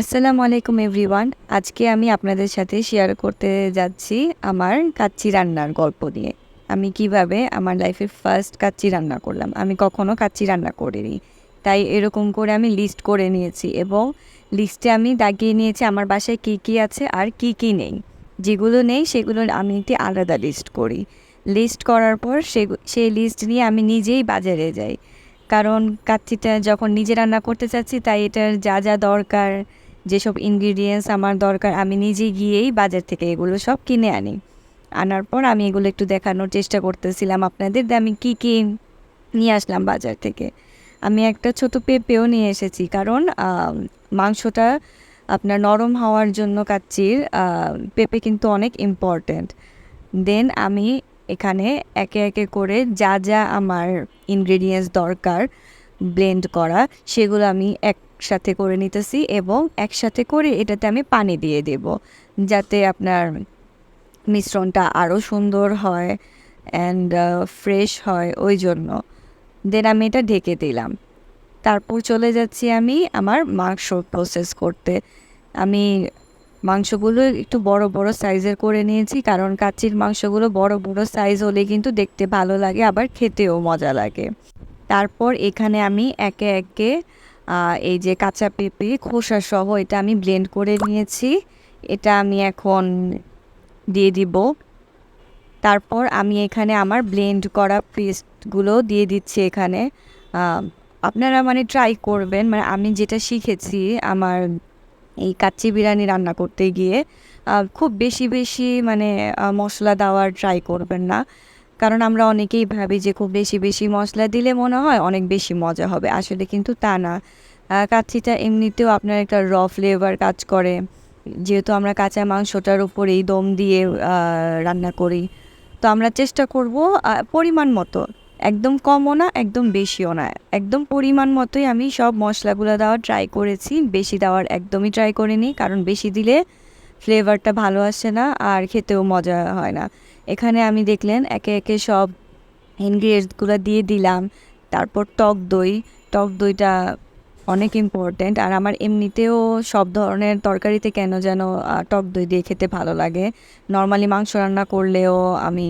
আসসালামু আলাইকুম এভরিওয়ান। আজকে আমি আপনাদের সাথে শেয়ার করতে যাচ্ছি আমার কাচ্চি রান্নার গল্প নিয়ে। আমি কীভাবে আমার লাইফে ফার্স্ট কাচ্চি রান্না করলাম। আমি কখনো কাচ্চি রান্না করিনি। তাই এরকম করে আমি লিস্ট করে নিয়েছি এবং লিস্টে আমি দাগিয়ে নিয়েছি আমার বাসায় কী কী আছে আর কী কী নেই। যেগুলো নেই সেগুলো আমি একটি আলাদা লিস্ট করি। লিস্ট করার পর সে, সেই লিস্ট নিয়ে আমি নিজেই বাজারে যাই। কারণ কাচ্চিটা যখন নিজে রান্না করতে চাচ্ছি তাই এটার যা যা দরকার যেসব ইনগ্রিডিয়েন্টস আমার দরকার, আমি নিজে গিয়েই বাজার থেকে এগুলো সব কিনে আনি। আনার পর আমি এগুলো একটু দেখানোর চেষ্টা করতেছিলাম আপনাদের আমি কী কী নিয়ে আসলাম বাজার থেকে। আমি একটা ছোট পেঁপেও নিয়ে এসেছি, কারণ মাংসটা আপনার নরম হওয়ার জন্য কাচ্চির পেঁপে কিন্তু অনেক ইম্পর্ট্যান্ট দেন আমি এখানে একে একে করে যা যা আমার ইনগ্রেডিয়েন্টস দরকার ব্লেন্ড করা, সেগুলো আমি একসাথে করে নিতেছি এবং একসাথে করে এটাতে আমি পানি দিয়ে দেব, যাতে আপনার মিশ্রণটা আরও সুন্দর হয় অ্যান্ড ফ্রেশ হয় ওই জন্য। দেন আমি এটা ঢেকে দিলাম। তারপর চলে যাচ্ছি আমি আমার মাংস প্রসেস করতে। আমি মাংসগুলো একটু বড় বড় সাইজের করে নিয়েছি, কারণ কাচ্চির মাংসগুলো বড় বড় সাইজ হলে কিন্তু দেখতে ভালো লাগে, আবার খেতেও মজা লাগে। তারপর এখানে আমি একে একে এই যে কাঁচা পেঁপে, খোসা সহ এটা আমি ব্লেন্ড করে নিয়েছি। এটা আমি এখন দিয়ে দিব। তারপর আমি এখানে আমার ব্লেন্ড করা পেস্টগুলো দিয়ে দিচ্ছি এখানে। আপনারা মানে ট্রাই করবেন। মানে আমি যেটা শিখেছি আমার এই কাচ্চি বিরিয়ানি রান্না করতে গিয়ে খুব বেশি বেশি মানে মশলা দেওয়ার ট্রাই করবেন না। কারণ আমরা অনেকেই ভাবি যে খুব বেশি বেশি মশলা দিলে মনে হয় অনেক বেশি মজা হবে। আসলে কিন্তু তা না। আহ, কাচ্চিটা এমনিতেও আপনার একটা র ফ্লেভার কাজ করে। যেহেতু আমরা কাঁচা মাংসটার উপরেই দম দিয়ে রান্না করি। তো আমরা চেষ্টা করব পরিমাণ মতো। একদম কমও না একদম বেশিও না। একদম পরিমাণ মতোই আমি সব মশলাগুলো দেওয়ার ট্রাই করেছি। বেশি দেওয়ার একদমই ট্রাই করিনি কারণ বেশি দিলে ফ্লেভারটা ভালো আসে না আর খেতেও মজা হয় না। এখানে আমি দেখলেন একে একে সব ইনগ্রিডিয়েন্টসগুলো দিয়ে দিলাম। তারপর টক দই। টক দইটা অনেক ইম্পর্ট্যান্ট আর আমার এমনিতেও সব ধরনের তরকারিতে কেন যেন টক দই দিয়ে খেতে ভালো লাগে। নর্মালি মাংস রান্না করলেও আমি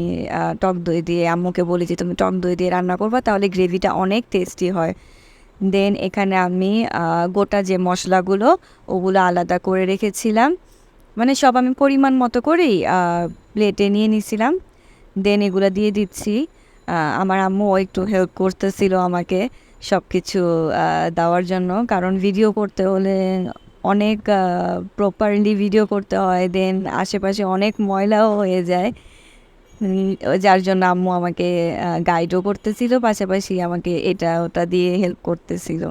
টক দই দিয়ে, আম্মুকে বলি যে, তুমি টক দই দিয়ে রান্না করবা, তাহলে গ্রেভিটা অনেক টেস্টি হয়। দেন এখানে আমি গোটা যে মশলাগুলো, ওগুলো আলাদা করে রেখেছিলাম। মানে সব আমি পরিমাণ মতো করেই প্লেটে নিয়ে নিছিলাম। দেন এগুলো দিয়ে দিচ্ছি। আমার আম্মু একটু হেল্প করতেছিল আমাকে সব কিছু দেওয়ার জন্য। কারণ ভিডিও করতে হলে অনেক প্রপারলি ভিডিও করতে হয়। দেন আশেপাশে অনেক ময়লাও হয়ে যায়। যার জন্য আম্মু আমাকে গাইডও করতেছিল। পাশাপাশি আমাকে এটা ওটা দিয়ে হেল্প করতেছিল।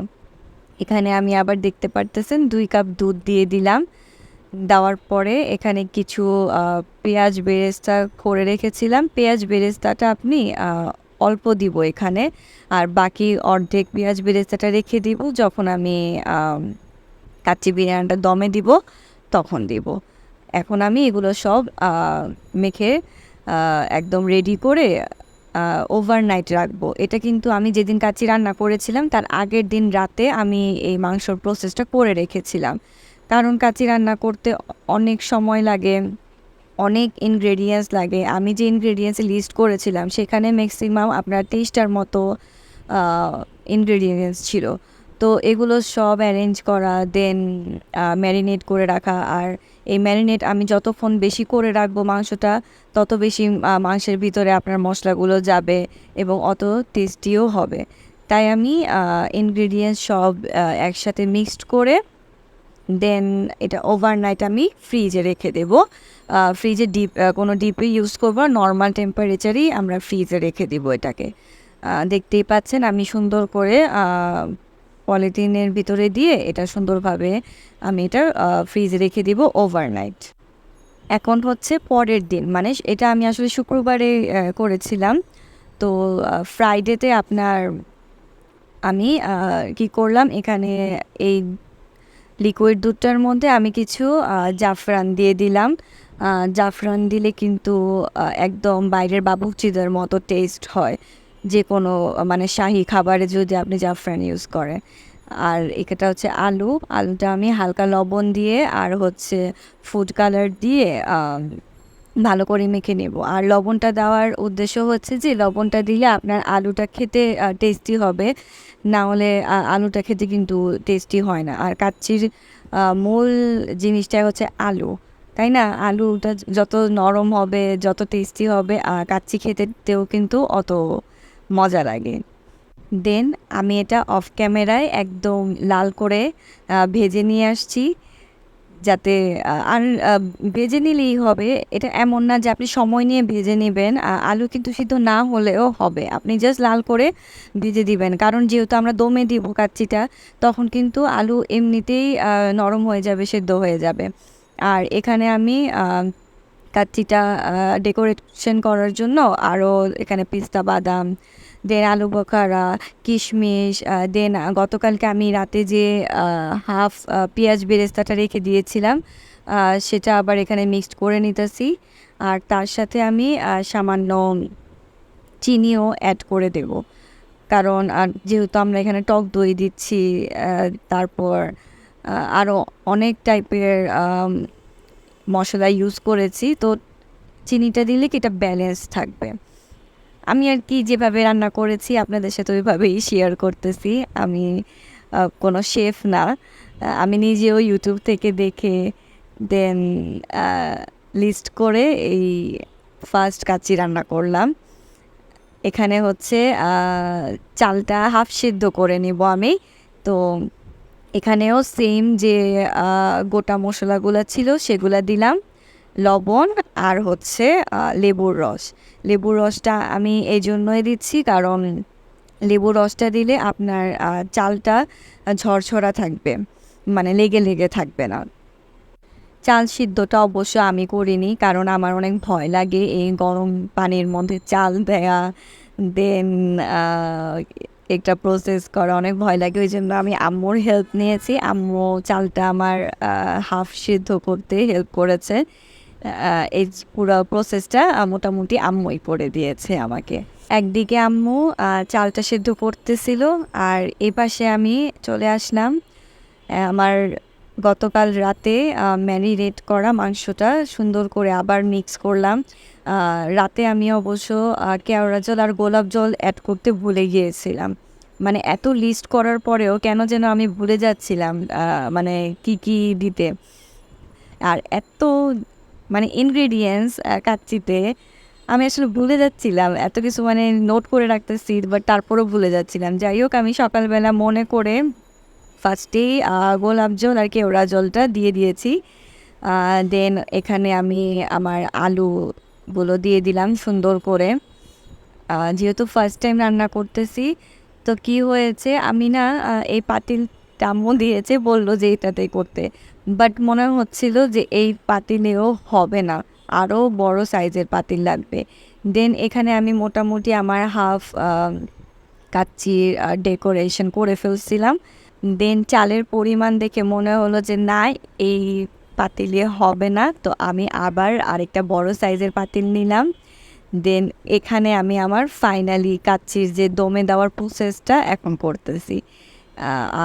এখানে আমি আবার দেখতে পারতেছেন, দুই কাপ দুধ দিয়ে দিলাম। দেওয়ার পরে এখানে কিছু পেঁয়াজ বেরেস্তা করে রেখেছিলাম। পেঁয়াজ বেরেস্তাটা আপনি অল্প দিব এখানে। আর বাকি অর্ধেক পেঁয়াজ বেরেস্তাটা রেখে দিব। যখন আমি কাচ্চি বিরিয়ানিটা দমে দিব, তখন দিব। এখন আমি এগুলো সব মেখে একদম রেডি করে ওভারনাইট রাখব। এটা কিন্তু আমি যেদিন কাচ্চি রান্না করেছিলাম, তার আগের দিন রাতে আমি এই মাংসর প্রসেসটা করে রেখেছিলাম। কারণ কাচি রান্না করতে অনেক সময় লাগে, অনেক ইনগ্রেডিয়েন্টস লাগে। আমি যে ইনগ্রেডিয়েন্টস লিস্ট করেছিলাম, সেখানে ম্যাক্সিমাম আপনার তেইশটার মতো ইনগ্রেডিয়েন্টস ছিল। তো এগুলো সব অ্যারেঞ্জ করা দেন ম্যারিনেট করে রাখা। আর এই ম্যারিনেট আমি যতক্ষণ বেশি করে রাখব মাংসটা, তত বেশি মাংসের ভিতরে আপনার মশলাগুলো যাবে এবং অত টেস্টিও হবে। তাই আমি ইনগ্রেডিয়েন্টস সব একসাথে মিক্সড করে দেন এটা ওভারনাইট আমি ফ্রিজে রেখে দেব। ফ্রিজে ডিপ কোনো ডিপে ইউজ করব নর্মাল টেম্পারেচারেই আমরা ফ্রিজে রেখে দিব এটাকে। দেখতেই পাচ্ছেন আমি সুন্দর করে পলিথিনের ভিতরে দিয়ে এটা সুন্দরভাবে আমি এটা ফ্রিজে রেখে দিব ওভারনাইট এখন হচ্ছে পরের দিন মানে এটা আমি আসলে শুক্রবারে করেছিলাম। তো ফ্রাইডেতে আপনার আমি কি করলাম, এখানে এই লিকুইড দুধটার মধ্যে আমি কিছু জাফরান দিয়ে দিলাম। জাফরান দিলে কিন্তু একদম বাইরের বাবুচিদের মতো টেস্ট হয়। যে কোনো মানে শাহি খাবারে যদি আপনি জাফরান ইউজ করেন। আর এটা হচ্ছে আলু। আলুটা আমি হালকা লবণ দিয়ে আর হচ্ছে ফুড কালার দিয়ে ভালো করে মেখে নেব। আর লবণটা দেওয়ার উদ্দেশ্য হচ্ছে যে, লবণটা দিলে আপনার আলুটা খেতে টেস্টি হবে। না হলে আলুটা খেতে কিন্তু টেস্টি হয় না। আর কাচ্চির মূল জিনিসটাই হচ্ছে আলু, তাই না? আলুটা যত নরম হবে, যত টেস্টি হবে, আর কাচ্চি খেতেও কিন্তু অত মজা লাগে। দেন আমি এটা অফ ক্যামেরায় একদম লাল করে ভেজে নিয়ে আসছি। যাতে আর ভেজে নিলেই হবে। এটা এমন না যে আপনি সময় নিয়ে ভেজে নেবেন আলু কিন্তু সিদ্ধ না হলেও হবে। আপনি জাস্ট লাল করে ভেজে দিবেন। কারণ যেহেতু আমরা দমে দিব কাচ্চিটা, তখন কিন্তু আলু এমনিতেই নরম হয়ে যাবে, সেদ্ধ হয়ে যাবে। আর এখানে আমি কাচ্চিটা ডেকোরেশন করার জন্য আরও এখানে পিস্তা বাদাম, দেন আলু বোখারা, কিশমিশ দেন গতকালকে আমি রাতে যে হাফ পেঁয়াজ বেরেস্তাটা রেখে দিয়েছিলাম সেটা আবার এখানে মিক্সড করে নিতেছি। আর তার সাথে আমি সামান্য চিনিও অ্যাড করে দেব। কারণ, আর যেহেতু আমরা এখানে টক দই দিচ্ছি তারপর আরও অনেক টাইপের মশলা ইউজ করেছি, তো চিনিটা দিলে কি এটা ব্যালেন্স থাকবে? আমি আর কি যেভাবে রান্না করেছি, আপনাদের সাথে ওইভাবেই শেয়ার করতেছি। আমি কোনো শেফ না। আমি নিজেও ইউটিউব থেকে দেখে দেন লিস্ট করে এই ফার্স্ট কাচ্চি রান্না করলাম। এখানে হচ্ছে চালটা হাফ সিদ্ধ করে নিব আমি। তো এখানেও সেম যে গোটা মশলাগুলো ছিল সেগুলো দিলাম। লবণ আর হচ্ছে লেবুর রস। লেবুর রসটা আমি এই জন্যই দিচ্ছি কারণ লেবুর রসটা দিলে আপনার চালটা ঝরঝরা থাকবে মানে লেগে লেগে থাকবে না। চাল সিদ্ধটা অবশ্য আমি করিনি কারণ আমার অনেক ভয় লাগে এই গরম পানির মধ্যে চাল দেয়া, দেন একটা প্রসেস করা, অনেক ভয় লাগে। ওই জন্য আমি আম্মুর হেল্প নিয়েছি। আম্মু চালটা আমার হাফ সিদ্ধ করতে হেল্প করেছে। এই পুরো প্রসেসটা মোটামুটি আম্মুই করে দিয়েছে আমাকে। একদিকে আম্মু চালটা সিদ্ধ করতেছিল, আর এ পাশে আমি চলে আসলাম। আমার গতকাল রাতে ম্যারিনেট করা মাংসটা সুন্দর করে আবার মিক্স করলাম। রাতে আমি অবশ্য কেওড়া জল আর গোলাপ জল অ্যাড করতে ভুলে গিয়েছিলাম। মানে এত লিস্ট করার পরেও কেন যেন আমি ভুলে যাচ্ছিলাম মানে কি কি দিতে। আর এত মানে ইনগ্রেডিয়েন্টস কাচ্চিতে আমি আসলে ভুলে যাচ্ছিলাম। এত কিছু মানে নোট করে রাখতেছি বাট তারপরেও ভুলে যাচ্ছিলাম। যাই হোক, আমি সকালবেলা মনে করে ফার্স্টেই গোলাপ জল আর কেওড়া জলটা দিয়ে দিয়েছি। দেন এখানে আমি আমার আলুগুলো দিয়ে দিলাম সুন্দর করে। যেহেতু ফার্স্ট টাইম রান্না করতেছি, তো কি হয়েছে, আমি না এই পাতিল টাম্মু দিয়েছে, বলল যে এটাতেই করতে। বাট মনে হচ্ছিল যে এই পাতিলেও হবে না আরও বড় সাইজের পাতিল লাগবে। দেন এখানে আমি মোটামুটি আমার হাফ কাচ্চির ডেকোরেশন করে ফেলছিলাম। দেন চালের পরিমাণ দেখে মনে হলো যে, না, এই পাতিলে হবে না। তো আমি আবার আরেকটা বড় সাইজের পাতিল নিলাম। দেন এখানে আমি আমার ফাইনালি কাচ্চির যে দমে দেওয়ার প্রসেসটা এখন করতেছি।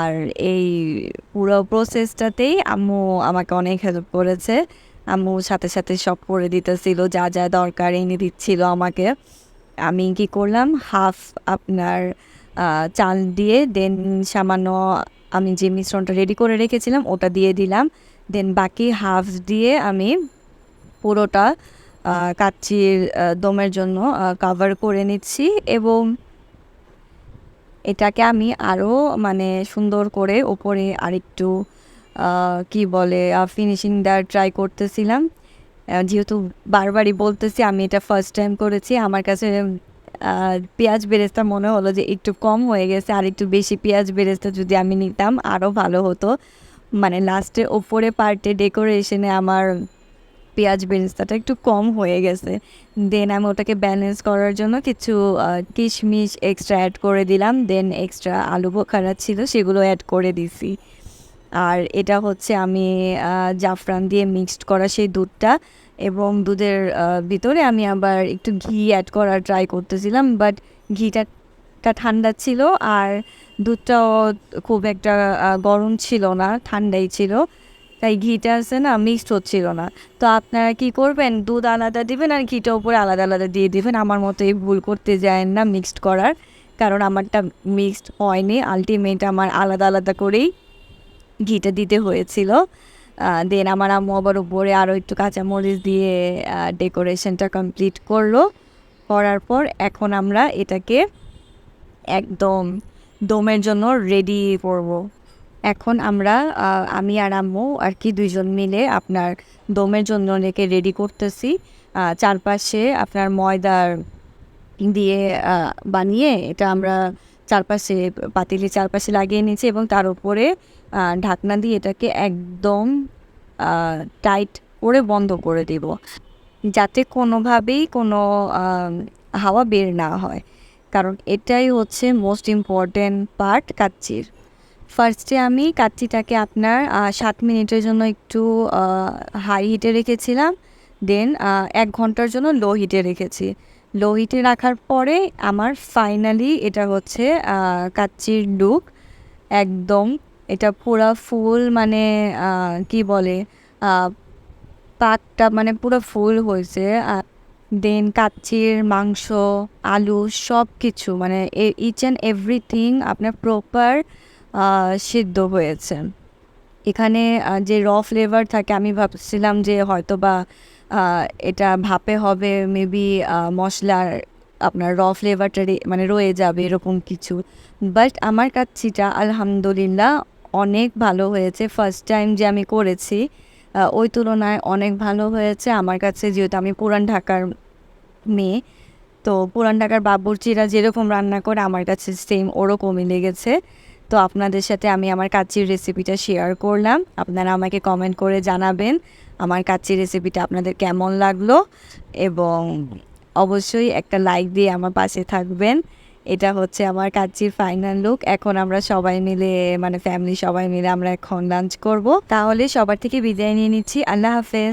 আর এই পুরো প্রসেসটাতেই আম্মু আমাকে অনেক হেল্প করেছে। আম্মু সাথে সাথে সব করে দিতেছিল, যা যা দরকার এনে দিচ্ছিল আমাকে। আমি কি করলাম? হাফ আপনার চাল দিয়ে দেন সামান্য আমি যে মিশ্রণটা রেডি করে রেখেছিলাম, ওটা দিয়ে দিলাম। দেন বাকি হাফ দিয়ে আমি পুরোটা কাচ্চির দমের জন্য কাভার করে নিচ্ছি এবং এটাকে আমি আরও মানে সুন্দর করে ওপরে আরেকটু কি বলে ফিনিশিং দেওয়ার ট্রাই করতেছিলাম। যেহেতু বারবারই বলতেছি, আমি এটা ফার্স্ট টাইম করেছি। আমার কাছে পেঁয়াজ বেরেস্তা মনে হলো যে একটু কম হয়ে গেছে, আর একটু বেশি পেঁয়াজ বেরেস্তা যদি আমি নিতাম আরও ভালো হতো। মানে লাস্টে ওপরে পার্টে ডেকোরেশনে আমার পেঁয়াজ বেরেস্তাটা একটু কম হয়ে গেছে। দেন আমি ওটাকে ব্যালেন্স করার জন্য কিছু কিশমিশ এক্সট্রা অ্যাড করে দিলাম দেন এক্সট্রা আলু বোখারা ছিল সেগুলো অ্যাড করে দিছি। আর এটা হচ্ছে আমি জাফরান দিয়ে মিক্সড করা সেই দুধটা। এবং দুধের ভিতরে আমি আবার একটু ঘি অ্যাড করার ট্রাই করতেছিলাম বাট ঘিটা ঠান্ডা ছিল আর দুধটাও খুব একটা গরম ছিল না, ঠান্ডাই ছিল। তাই ঘিটা আছে না মিক্সড হচ্ছিল না। তো আপনারা কি করবেন? দুধ আলাদা দিবেন আর ঘিটা উপরে আলাদা আলাদা দিয়ে দিবেন। আমার মতো এই ভুল করতে যায় না মিক্সড করার, কারণ আমারটা মিক্সড হয়নি। আলটিমেট আমার আলাদা আলাদা করেই ঘিটা দিতে হয়েছিল। দেন আমার আম্মু আবার উপরে আরও একটু কাঁচামরিচ দিয়ে ডেকোরেশনটা কমপ্লিট করল। করার পর এখন আমরা এটাকে একদম দমের জন্য রেডি করব। এখন আমরা আমি আর আম্মু আর কি দুইজন মিলে আপনার দমের জন্য এটাকে রেডি করতেছি। চারপাশে আপনার ময়দার দিয়ে বানিয়ে এটা আমরা চারপাশে পাতিলি চারপাশে লাগিয়ে নিয়েছি এবং তার উপরে ঢাকনা দিয়ে এটাকে একদম টাইট করে বন্ধ করে দেব। যাতে কোনোভাবেই কোনো হাওয়া বের না হয়। কারণ এটাই হচ্ছে মোস্ট ইম্পর্ট্যান্ট পার্ট কাচ্চির। ফার্স্টে আমি কাচ্চিটাকে আপনার সাত মিনিটের জন্য একটু হাই হিটে রেখেছিলাম। দেন এক ঘণ্টার জন্য লো হিটে রেখেছি। লো হিটে রাখার পরে আমার ফাইনালি এটা হচ্ছে কাচ্চির লুক একদম এটা পুরা ফুল মানে কি বলে পাকটা মানে পুরো ফুল হয়েছে আর দেন কাচ্চির মাংস, আলু সব কিছু মানে ইচ অ্যান্ড এভরিথিং আপনার প্রপার সিদ্ধ হয়েছে। এখানে যে র ফ্লেভার থাকে, আমি ভাবছিলাম যে হয়তো বা এটা ভাপে হবে মেবি মশলার আপনার র ফ্লেভারটা মানে রয়ে যাবে এরকম কিছু। বাট আমার কাচ্ছিটা আলহামদুলিল্লাহ অনেক ভালো হয়েছে। ফার্স্ট টাইম যে আমি করেছি ওই তুলনায় অনেক ভালো হয়েছে আমার কাছে, যেহেতু আমি পুরান ঢাকার মেয়ে। তো পুরান ঢাকার বাবুর্চিরা যেরকম রান্না করে, আমার কাছে সেম ওরকমই লেগেছে। তো আপনাদের সাথে আমি আমার কাচ্চির রেসিপিটা শেয়ার করলাম। আপনারা আমাকে কমেন্ট করে জানাবেন আমার কাচ্চির রেসিপিটা আপনাদের কেমন লাগল। এবং অবশ্যই একটা লাইক দিয়ে আমার পাশে থাকবেন। এটা হচ্ছে আমার কাচ্চির ফাইনাল লুক এখন আমরা সবাই মিলে মানে ফ্যামিলি সবাই মিলে আমরা এখন লাঞ্চ করব। তাহলে সবার থেকে বিদায় নিয়ে নিচ্ছি। আল্লাহ হাফেজ।